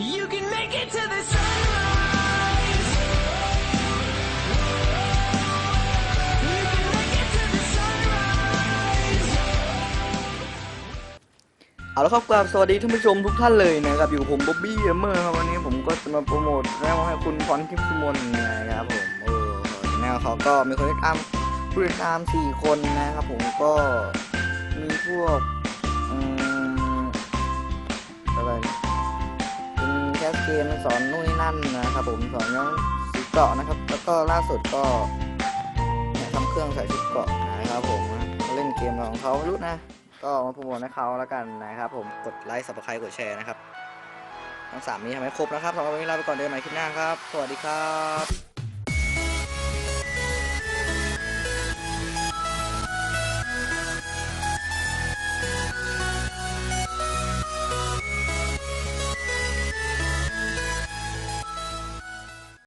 You can make it to the sunrise. You can make it to the sunrise. เอาละครับกราบสวัสดีท่านผู้ชมทุกท่านเลยนะครับอยู่กับผมบ๊อบบี้เกมเมอร์ครับวันนี้ผมก็จะมาโปรโมทแนวให้คุณพรทิพย์สุมนนะครับผมเออแนวเขาก็มีคนติดตามผู้ติดตามสี่คนนะครับผมก็ เกมสอนนู่นนั่นนะครับผมสอนน้องสีเกาะนะครับ แล้วก็ล่าสุดก็ทำเครื่องใส่ชุดเกาะนะครับผมเล่นเกมของเขาลุ้นะ ก็มาโปรโมทให้เขาแล้วกันนะครับผมกดไลค์สับสไครต์กดแชร์นะครับทั้งสามนี้ทำให้ครบนะครับสำหรับวันนี้ลาไปก่อนเจอกันใหม่คลิปหน้าครับ สวัสดีครับ